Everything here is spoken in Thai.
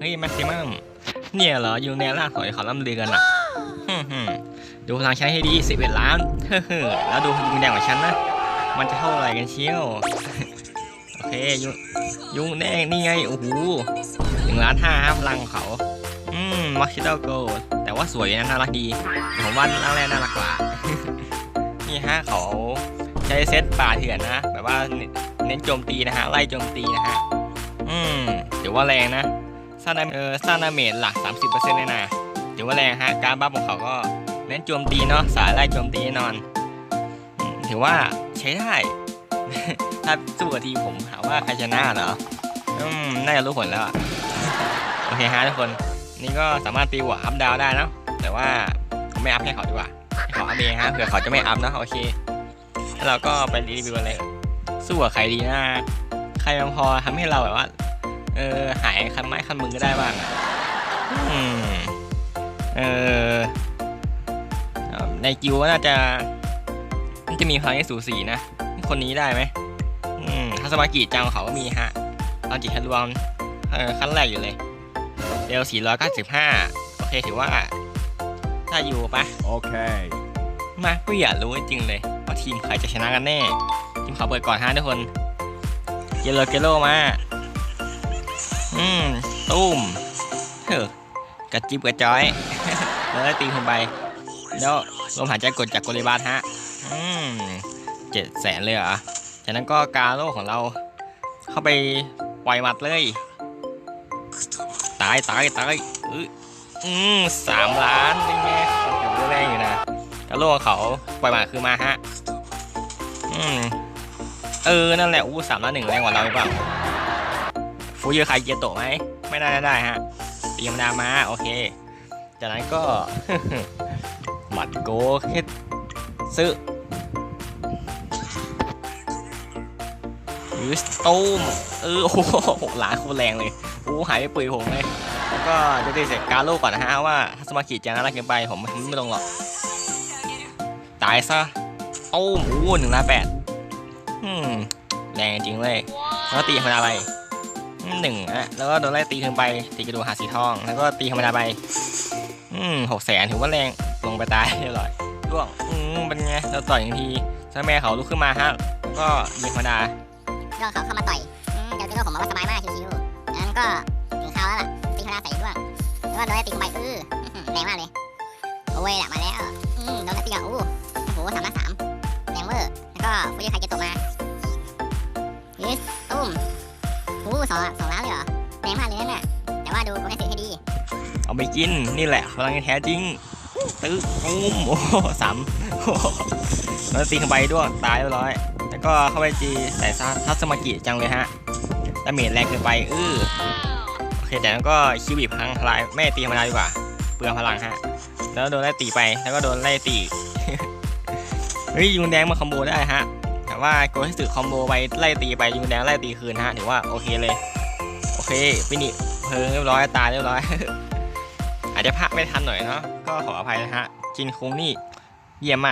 เฮ้ยแม็กซิมัมเนี่ยเหรอยูเนล่าสวยเขาล่ำลือกันอะฮึ่มๆดูพลังใช้ให้ดีสิเอ็ล้านเฮ้อๆแล้วดูยุงแดงของฉันนะ มันจะเท่าไหร่กันเชียว โอเคยุยุงแดงนี่ไง โอ้โหหนึ่งล้านห้าครับพลังเขา อืมมักชิโตโกแต่ว่าสวยนะน่ารักดี ผมว่าร่างแรกน่ารักกว่า นี่ฮะเขาใช้เซตป่าเถื่อนนะ แบบว่าเน้นโจมตีนะฮะ ไล่โจมตีนะฮะ อืมถือว่าแรงนะ สร้างดาเออสร้างดาเมจหลัก 30%เลยนะถือว่าแรงฮะ การบัฟของเขาก็เน้นโจมตีเนาะ สายไล่โจมตีแน่นอน ถือว่าใช้ได้ ถ้าสู้กับทีผมถาว่าใครชนะเหรอ อืม น่าจะรู้ผลแล้วโอเคฮะทุกคน นี่ก็สามารถตีหัวอัพดาวได้เนะแต่ว่าผมไม่อัพให้เขาดีกว่าให้เขาอัพเองฮะ เผื่อเขาจะไม่อัพเนะโอเค แล้วเราก็ไปรีวิวกันเลยสู้กับใครดีนะ ใครมันพอทำให้เราแบบว่า ออ หายคันไม้คันมือก็ได้บ้างอะอืมเออเอ่อในกิวก็น่าจะน่าจะมีพลังที่สูสีนะ คนนี้ได้ไหมอืมทัศมากิจังของเขาก็มีฮะตอนจิตทะลวงเออขั้นแรกอยู่เลยเร็ว495 โอเคถือว่า ถ้าอยู่ปะ Okay. มาก็อยากรู้จริงๆเลยว่าทีมใครจะชนะกันแน่ ทีมเขาเปิดก่อนฮะทุกคน เยลโลเกโลมา อืมตุ้มเฮ้อกระจิบกระจอย แล้วตีขึ้นไป แล้วลมหายใจกดจากโกลิบาสฮะ อืมเจ็ดแสนเลยเหรอ จากนั้นก็กาโลของเรา เข้าไปปล่อยหมัดเลย ตายตายตายอืออืมสามล้านเป็นไงโอ้โหแรงอยู่นะกระโลกเขาปล่อยหมาคือมาฮะ อืมเออ นั่นแหละอู้สามล้านหนึ่งแรงกว่าเราหรือเปล่า ฟูเยอร์ใครเกียโตไหมไม่น่าได้ฮะตีธรรมดามาโอเค จากนั้นก็ หมัดโกเฮดซื้อยูสตูมเออโอ้โหหกล้านคตรแรงเลยอู้หายไปปุ๋ยผมเลยแล้วก็จะได้เสร็จการโลกก่อนนะฮะว่าถ้าสมาชิกจะน่ารักเกินไปผมไม่ต้องหรอกตายซะโอ้โหหนึ่งล้านแปดแรงจริงเลยแล้วตีธรรมดาไป หนึ่งอะแล้วก็โดนไล่ตีขึ้นไปตีกระดูกหาสีทอง แล้วก็ตีธรรมดาไปอืมหกแสนถือว่าแรงลงไปตายเรียบร้อยร่วงอืมเป็นไงเราต่อยอีกทีถ้าแม่เขาลุกขึ้นมาฮะแล้วก็ยิงธรรมดาก็เขาเข้ามาต่อยอืมแต่เป็นเรื่องผมว่าสบายมากชิวๆงั้นก็ถึงคราวแล้วล่ะตีธรรมดาใส่ด้วยแล้วก็โดนไล่ตีไปอื้อแรงมากเลยโอ้ยแหละมาแล้วอืมโดนไล่ตีอะอู้โอ้โหสามล้านสามแรงเวอร์แล้วก็ฟูจิไคเกโตะมายิ สองสองล้านเลยเหรอแรงมากเลยนั่นน่ะแต่ว่าดูโปรแกรมให้ดี เอาไปกินนี่แหละพลังแท้จริง ตึ๊กปุ้มโอ้โหสามโอ้โหแล้วตีเข้าไปด้วยตายเรียบร้อย แล้วก็เข้าไปจีใส่ซาทัสมากิจังเลยฮะดาเมจแรงเกินไปอื้อโอเคแต่นั้นก็คิวบีพังทลายไม่ตีธรรมดาดีกว่า เปลืองพลังฮะ แล้วโดนไล่ตีไปแล้วก็โดนไล่ตีเฮ้ยยุงแดงมาคอมโบได้ฮะ ว่าโกให้สึคอมโบไปไล่ตีไปยุงแดงไล่ตีคืนฮะถือว่าโอเคเลย โอเคฟินิเพิงเรียบร้อยตายเรียบร้อย อาจจะพากไม่ทันหน่อยเนาะก็ขออภัยนะฮะจินคุงนี่เยี่ยมมาก